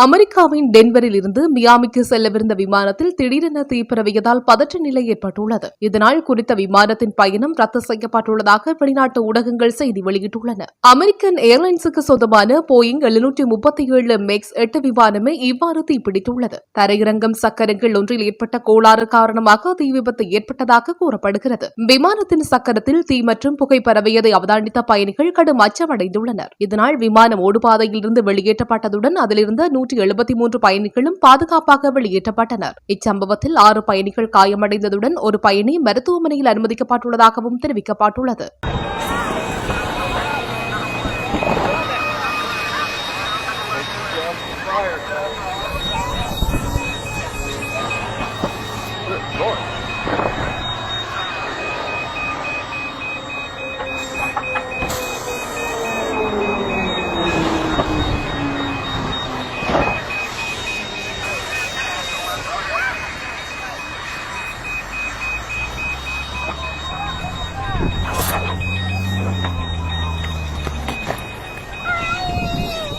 அமெரிக்காவின் டென்வரில் இருந்து மியாமிக்கு செல்லவிருந்த விமானத்தில் திடீரென தீப்பரவியதால் பதற்ற நிலை ஏற்பட்டுள்ளது. இதனால் குறித்த விமானத்தின் பயணம் ரத்து செய்யப்பட்டுள்ளதாக வெளிநாட்டு ஊடகங்கள் செய்தி வெளியிட்டுள்ளன. அமெரிக்கன் ஏர்லைன்ஸுக்கு சொந்தமான போயிங் எழுநூற்றி முப்பத்தி ஏழு மெக்ஸ் எட்டு விமானமே இவ்வாறு தீப்பிடித்துள்ளது. தரையிறங்கும் சக்கரங்கள் ஒன்றில் ஏற்பட்ட கோளாறு காரணமாக தீ விபத்து ஏற்பட்டதாக கூறப்படுகிறது. விமானத்தின் சக்கரத்தில் தீ மற்றும் புகை பரவியதை அவதானித்த பயணிகள் கடும் அச்சமடைந்துள்ளனர். இதனால் விமானம் ஓடுபாதையிலிருந்து வெளியேற்றப்பட்டதுடன் அதிலிருந்து நூற்றி எழுபத்தி மூன்று பயணிகளும் பாதுகாப்பாக வெளியேற்றப்பட்டனர். இச்சம்பவத்தில் ஆறு பயணிகள் காயமடைந்ததுடன் ஒரு பயணி மருத்துவமனையில் அனுமதிக்கப்பட்டுள்ளதாகவும் தெரிவிக்கப்பட்டுள்ளது.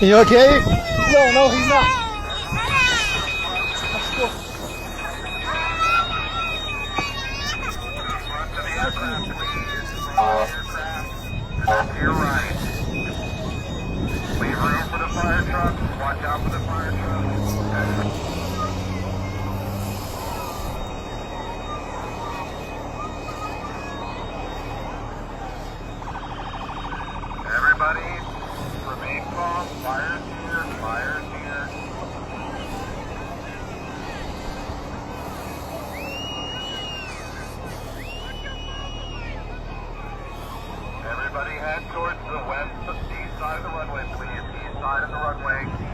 You okay? No, no, he's not. Your right. For the fire truck. Watch out for the fire. Everybody Remain calm. Fires here. Fires here. Everybody head towards the west, east side of the runway, please. East side of the runway.